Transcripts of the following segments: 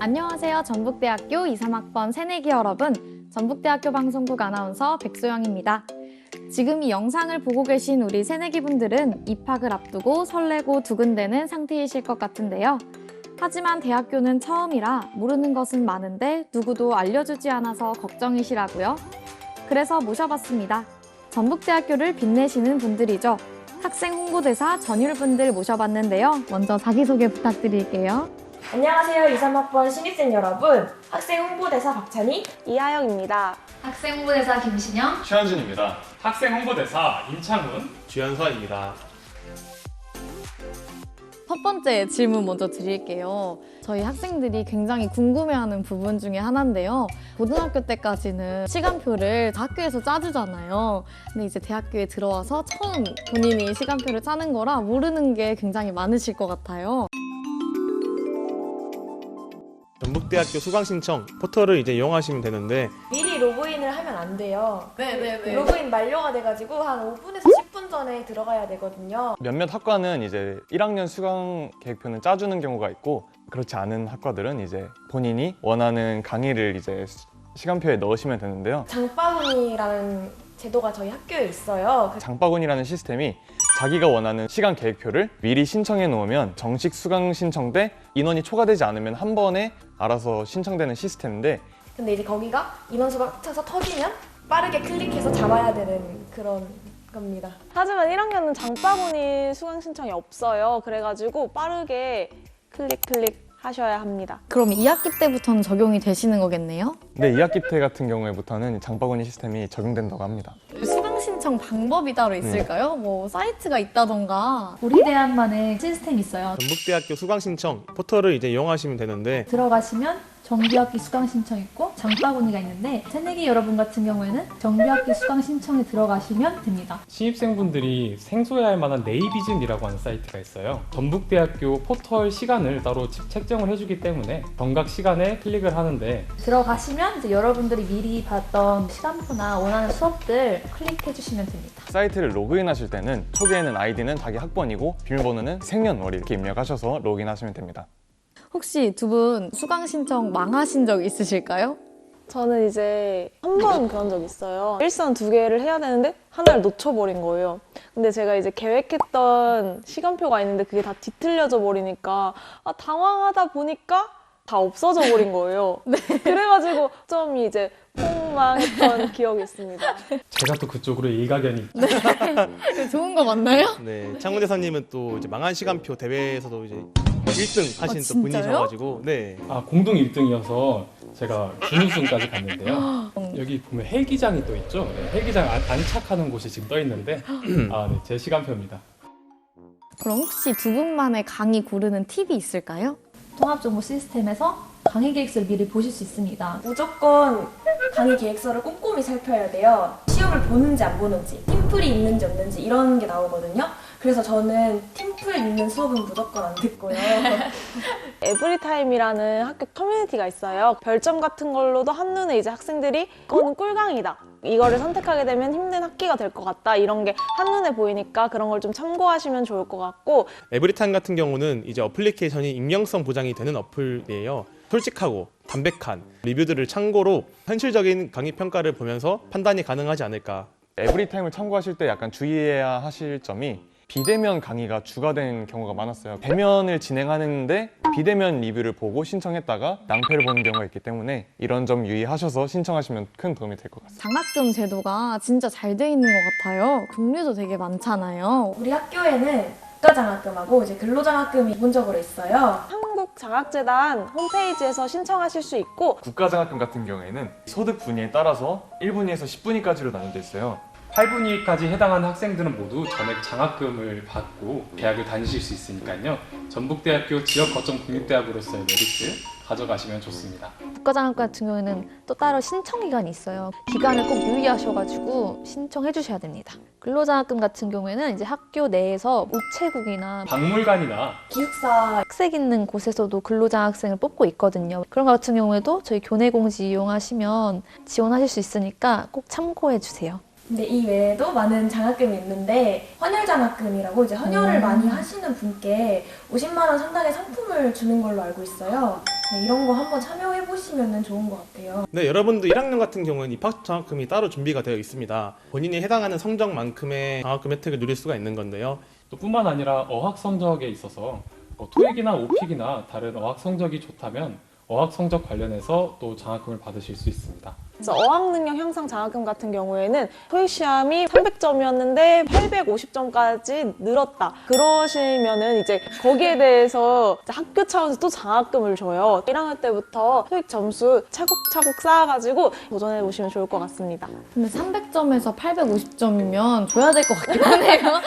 안녕하세요. 전북대학교 2, 3학번 새내기 여러분. 전북대학교 방송국 아나운서 백소영입니다. 지금 이 영상을 보고 계신 우리 새내기 분들은 입학을 앞두고 설레고 두근대는 상태이실 것 같은데요. 하지만 대학교는 처음이라 모르는 것은 많은데 누구도 알려주지 않아서 걱정이시라고요. 그래서 모셔봤습니다. 전북대학교를 빛내시는 분들이죠. 학생 홍보대사 전율분들 모셔봤는데요. 먼저 자기소개 부탁드릴게요. 안녕하세요. 2, 3학번 신입생 여러분. 학생 홍보대사 박찬희. 이하영입니다. 학생 홍보대사 김신영. 최현준입니다. 학생 홍보대사 임창훈. 주현선입니다. 첫 번째 질문 먼저 드릴게요. 저희 학생들이 굉장히 궁금해하는 부분 중에 하나인데요. 고등학교 때까지는 시간표를 다 학교에서 짜주잖아요. 근데 이제 대학교에 들어와서 처음 본인이 시간표를 짜는 거라 모르는 게 굉장히 많으실 것 같아요. 전북대학교 수강 신청 포털을 이제 이용하시면 되는데 미리 로그인을 하면 안 돼요. 네네네. 로그인 만료가 돼가지고 한 5분에서 10분 전에 들어가야 되거든요. 몇몇 학과는 이제 1학년 수강 계획표는 짜주는 경우가 있고 그렇지 않은 학과들은 이제 본인이 원하는 강의를 이제 시- 시간표에 넣으시면 되는데요. 장바구니라는 제도가 저희 학교에 있어요. 그 장바구니라는 시스템이 자기가 원하는 시간 계획표를 미리 신청해 놓으면 정식 수강 신청 때 인원이 초과되지 않으면 한 번에 알아서 신청되는 시스템인데 근데 이제 거기가 인원수가 차서 터지면 빠르게 클릭해서 잡아야 되는 그런 겁니다. 하지만 1학년은 장바구니 수강 신청이 없어요. 그래가지고 빠르게 클릭 클릭 하셔야 합니다. 그럼 2학기 때부터는 적용이 되시는 거겠네요? 근데 2학기 때 같은 경우에부터는 장바구니 시스템이 적용된다고 합니다. 수강 신청 방법이 따로 있을까요? 뭐 사이트가 있다던가 우리 대학만의 시스템이 있어요. 전북대학교 수강 신청 포털을 이제 이용하시면 되는데 들어가시면 정규학기 수강 신청 있고 장바구니가 있는데 새내기 여러분 같은 경우에는 정규학기 수강 신청에 들어가시면 됩니다. 신입생분들이 생소해할 만한 네이비즘이라고 하는 사이트가 있어요. 전북대학교 포털 시간을 따로 책- 책정을 해주기 때문에 정각 시간에 클릭을 하는데 들어가시면 이제 여러분들이 미리 봤던 시간표나 원하는 수업들 클릭해 주시면 됩니다. 사이트를 로그인하실 때는 초기에는 아이디는 자기 학번이고 비밀번호는 생년월일 이렇게 입력하셔서 로그인하시면 됩니다. 혹시 두 분 수강 신청 망하신 적 있으실까요? 저는 이제 한 번 그런 적 있어요. 일선 두 개를 해야 되는데 하나를 놓쳐버린 거예요. 근데 제가 이제 계획했던 시간표가 있는데 그게 다 뒤틀려져 버리니까 아, 당황하다 보니까 다 없어져 버린 거예요. 그래가지고 좀 이제 폭망했던 기억이 있습니다. 제가 또 그쪽으로 일가견이 좋은 거 맞나요? 네, 창훈 대사님은 또 이제 망한 시간표 대회에서도 이제 1등 하신 아, 또 진짜요? 분이셔가지고 네. 아, 공동 1등이어서 제가 준우승까지 갔는데요. 여기 보면 헬기장이 또 있죠. 네, 헬기장 안, 안착하는 곳이 지금 떠 있는데 아, 네, 제 시간표입니다. 그럼 혹시 두 분만의 강의 고르는 팁이 있을까요? 통합정보 시스템에서 강의 계획서를 미리 보실 수 있습니다. 무조건 강의 계획서를 꼼꼼히 살펴야 돼요. 시험을 보는지 안 보는지, 팀플이 있는지 없는지 이런 게 나오거든요. 그래서 저는 팀플 있는 수업은 무조건 안 듣고요. 에브리타임이라는 학교 커뮤니티가 있어요. 별점 같은 걸로도 한눈에 이제 학생들이 이거는 꿀강이다. 이거를 선택하게 되면 힘든 학기가 될 것 같다. 이런 게 한눈에 보이니까 그런 걸 좀 참고하시면 좋을 것 같고 에브리탄 같은 경우는 이제 어플리케이션이 익명성 보장이 되는 어플이에요. 솔직하고 담백한 리뷰들을 참고로 현실적인 강의 평가를 보면서 판단이 가능하지 않을까. 에브리타임을 참고하실 때 약간 주의해야 하실 점이 비대면 강의가 주가 된 경우가 많았어요. 대면을 진행하는데 비대면 리뷰를 보고 신청했다가 낭패를 보는 경우가 있기 때문에 이런 점 유의하셔서 신청하시면 큰 도움이 될 것 같습니다. 장학금 제도가 진짜 잘 돼 있는 것 같아요. 종류도 되게 많잖아요. 우리 학교에는 국가장학금하고 이제 근로장학금이 기본적으로 있어요. 한국장학재단 홈페이지에서 신청하실 수 있고 국가장학금 같은 경우에는 소득 분위에 따라서 1분위에서 10분위까지로 나눠져 있어요. 8분위까지 해당하는 학생들은 모두 전액 장학금을 받고 대학을 다니실 수 있으니까요. 전북대학교 지역 거점 국립대학으로서의 메리트 가져가시면 좋습니다. 국가장학금 같은 경우에는 또 따로 신청 기간이 있어요. 기간을 꼭 유의하셔가지고 신청해 주셔야 됩니다. 근로장학금 같은 경우에는 이제 학교 내에서 우체국이나 박물관이나 기숙사 학생 있는 곳에서도 근로장학생을 뽑고 있거든요. 그런 것 같은 경우에도 저희 교내 공지 이용하시면 지원하실 수 있으니까 꼭 참고해 주세요. 근데 이 외에도 많은 장학금이 있는데 헌혈 장학금이라고 이제 헌혈을 음. 많이 하시는 분께 50만 원 상당의 상품을 주는 걸로 알고 있어요. 네, 이런 거 한번 참여해 보시면 좋은 것 같아요. 네, 여러분도 1학년 같은 경우는 입학 장학금이 따로 준비가 되어 있습니다. 본인이 해당하는 성적만큼의 장학금 혜택을 누릴 수가 있는 건데요. 또 뿐만 아니라 어학 성적에 있어서 뭐 토익이나 오픽이나 다른 어학 성적이 좋다면 어학 성적 관련해서 또 장학금을 받으실 수 있습니다. 그래서 어학능력 향상 장학금 같은 경우에는 토익 시험이 300점이었는데 850점까지 늘었다. 그러시면은 이제 거기에 대해서 이제 학교 차원에서 또 장학금을 줘요. 1학년 때부터 토익 점수 차곡차곡 쌓아가지고 도전해 보시면 좋을 것 같습니다. 근데 300점에서 850점이면 줘야 될 것 같긴 하네요.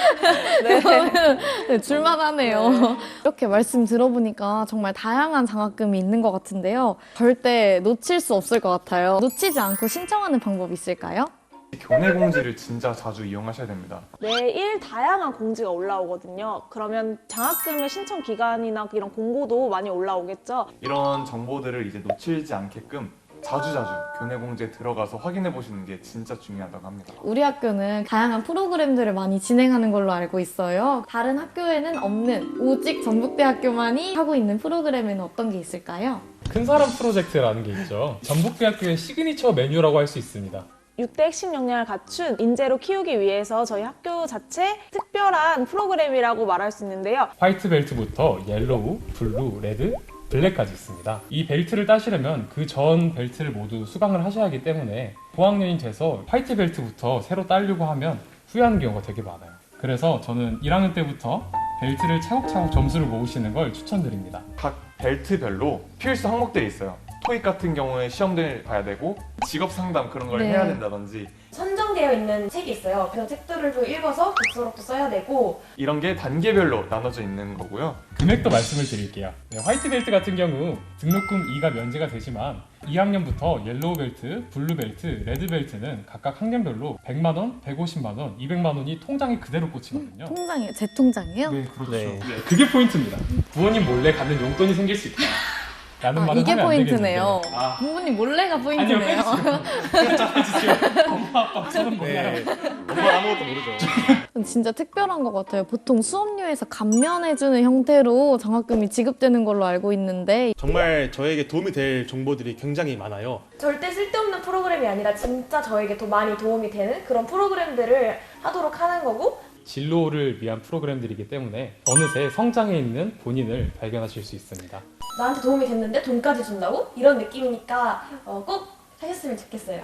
그러면 네, 줄만하네요. 이렇게 말씀 들어보니까 정말 다양한 장학금이 있는 것 같은데요. 절대 놓칠 수 없을 것 같아요. 놓치지 않고 신청하는 방법이 있을까요? 교내 공지를 진짜 자주 이용하셔야 됩니다. 매일 다양한 공지가 올라오거든요. 그러면 장학금의 신청 기간이나 이런 공고도 많이 올라오겠죠. 이런 정보들을 이제 놓치지 않게끔 자주자주 교내 공지에 들어가서 확인해 보시는 게 진짜 중요하다고 합니다. 우리 학교는 다양한 프로그램들을 많이 진행하는 걸로 알고 있어요. 다른 학교에는 없는 오직 전북대학교만이 하고 있는 프로그램에는 어떤 게 있을까요? 큰 사람 프로젝트라는 게 있죠. 전북대학교의 시그니처 메뉴라고 할 수 있습니다. 6대 핵심 역량을 갖춘 인재로 키우기 위해서 저희 학교 자체 특별한 프로그램이라고 말할 수 있는데요. 화이트 벨트부터 옐로우, 블루, 레드, 블랙까지 있습니다. 이 벨트를 따시려면 그 전 벨트를 모두 수강을 하셔야 하기 때문에 고학년이 돼서 화이트 벨트부터 새로 따려고 하면 후회하는 경우가 되게 많아요. 그래서 저는 1학년 때부터 벨트를 차곡차곡 점수를 모으시는 걸 추천드립니다. 각 벨트별로 필수 항목들이 있어요. 토익 같은 경우에 시험들 봐야 되고 직업 상담 그런 걸 네. 해야 된다든지 선정되어 있는 책이 있어요. 그래서 책들을 좀 읽어서 독서록도 써야 되고 이런 게 단계별로 나눠져 있는 거고요. 금액도 말씀을 드릴게요. 네, 화이트 벨트 같은 경우 등록금 2가 면제가 되지만 2학년부터 옐로우 벨트, 블루 벨트, 레드 벨트는 각각 학년별로 100만 원, 150만 원, 200만 원이 통장에 그대로 꽂히거든요. 통장이에요? 제 통장이요? 네, 그렇죠. 네. 네, 그게 포인트입니다. 부모님 몰래 갖는 용돈이 생길 수 있다. 라는 아, 말은 이게 하면 안 포인트네요. 되겠는데. 아, 부모님 몰래가 아니요, 포인트네요. 살짝 해주세요. 엄마, 아빠 저는 몰라요. 네. 엄마 아무것도 모르죠. 진짜 특별한 것 같아요. 보통 수업료에서 감면해주는 형태로 장학금이 지급되는 걸로 알고 있는데 정말 저에게 도움이 될 정보들이 굉장히 많아요. 절대 쓸데없는 프로그램이 아니라 진짜 저에게 더 많이 도움이 되는 그런 프로그램들을 하도록 하는 거고 진로를 위한 프로그램들이기 때문에 어느새 성장해 있는 본인을 발견하실 수 있습니다. 나한테 도움이 됐는데 돈까지 준다고? 이런 느낌이니까 어, 꼭 하셨으면 좋겠어요.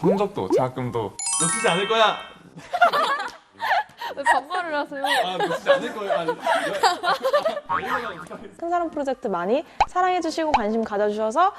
성적도 장학금도 놓치지 않을 거야. 왜 반말을 하세요? 아 놓치지 않을 거야. 큰 사람 프로젝트 많이 사랑해주시고 관심 가져주셔서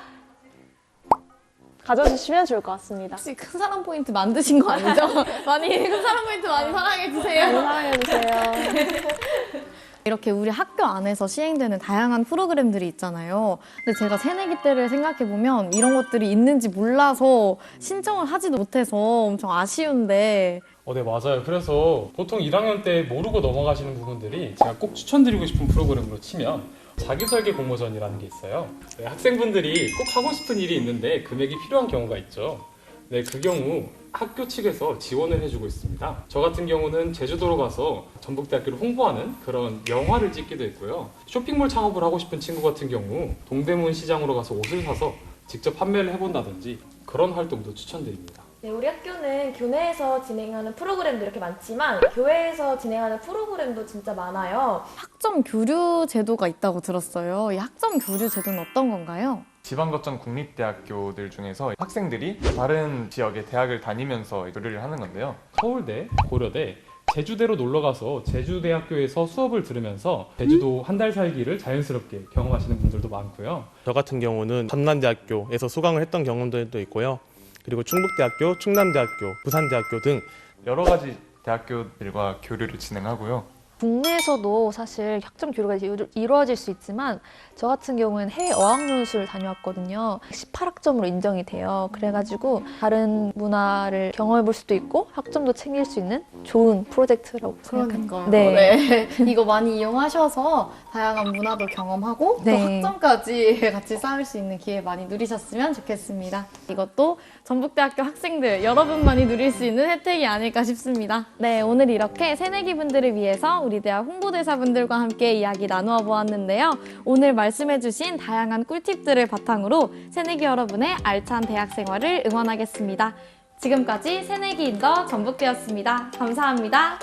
가져주시면 좋을 것 같습니다. 혹시 큰 사람 포인트 만드신 거 아니죠? 많이 큰 사람 포인트 많이 사랑해 주세요. 사랑해 주세요. 이렇게 우리 학교 안에서 시행되는 다양한 프로그램들이 있잖아요. 근데 제가 새내기 때를 생각해 보면 이런 것들이 있는지 몰라서 신청을 하지도 못해서 엄청 아쉬운데 어, 네, 맞아요. 그래서 보통 1학년 때 모르고 넘어가시는 부분들이 제가 꼭 추천드리고 싶은 프로그램으로 치면 자기설계 공모전이라는 게 있어요. 네, 학생분들이 꼭 하고 싶은 일이 있는데 금액이 필요한 경우가 있죠. 네, 그 경우 학교 측에서 지원을 해주고 있습니다. 저 같은 경우는 제주도로 가서 전북대학교를 홍보하는 그런 영화를 찍기도 했고요. 쇼핑몰 창업을 하고 싶은 친구 같은 경우 동대문 시장으로 가서 옷을 사서 직접 판매를 해본다든지 그런 활동도 추천드립니다. 네, 우리 학교는 교내에서 진행하는 프로그램도 이렇게 많지만 교회에서 진행하는 프로그램도 진짜 많아요. 학점 교류 제도가 있다고 들었어요. 이 학점 교류 제도는 어떤 건가요? 지방 거점 국립대학교들 중에서 학생들이 다른 지역의 대학을 다니면서 교류를 하는 건데요. 서울대, 고려대, 제주대로 놀러 가서 제주대학교에서 수업을 들으면서 제주도 한 달 살기를 자연스럽게 경험하시는 분들도 많고요. 저 같은 경우는 전남대학교에서 수강을 했던 경험들도 있고요. 그리고 충북대학교, 충남대학교, 부산대학교 등 여러 가지 대학교들과 교류를 진행하고요. 국내에서도 사실 학점 교류가 이루어질 수 있지만 저 같은 경우는 해외 어학연수를 다녀왔거든요. 18학점으로 인정이 돼요. 그래가지고 다른 문화를 경험해 볼 수도 있고 학점도 챙길 수 있는 좋은 프로젝트라고 생각합니다. 네. 네. 이거 많이 이용하셔서 다양한 문화도 경험하고 또 네. 학점까지 같이 쌓을 수 있는 기회 많이 누리셨으면 좋겠습니다. 이것도 전북대학교 학생들 여러분만이 누릴 수 있는 혜택이 아닐까 싶습니다. 네, 오늘 이렇게 새내기 분들을 위해서 우리 대학 홍보대사분들과 함께 이야기 나누어 보았는데요. 오늘 말씀해주신 다양한 꿀팁들을 바탕으로 새내기 여러분의 알찬 대학 생활을 응원하겠습니다. 지금까지 새내기 인더 전북대였습니다. 감사합니다.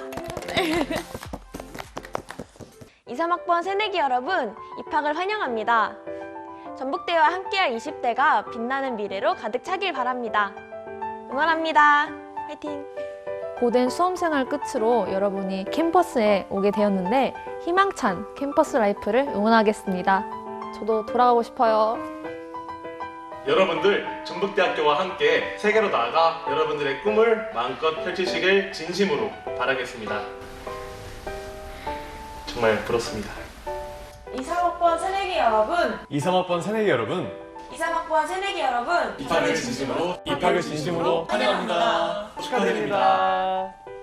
2, 3학번 새내기 여러분, 입학을 환영합니다. 전북대와 함께할 20대가 빛나는 미래로 가득 차길 바랍니다. 응원합니다. 화이팅! 고된 수험생활 끝으로 여러분이 캠퍼스에 오게 되었는데 희망찬 캠퍼스 라이프를 응원하겠습니다. 저도 돌아가고 싶어요. 여러분들 전북대학교와 함께 세계로 나아가 여러분들의 꿈을 마음껏 펼치시길 진심으로 바라겠습니다. 정말 부럽습니다. 2, 3학번 새내기 여러분, 2, 3학번 새내기 여러분 2, 3학번 새내기 여러분, 입학을 진심으로 입학을 진심으로 환영합 니다. 축하드립니다.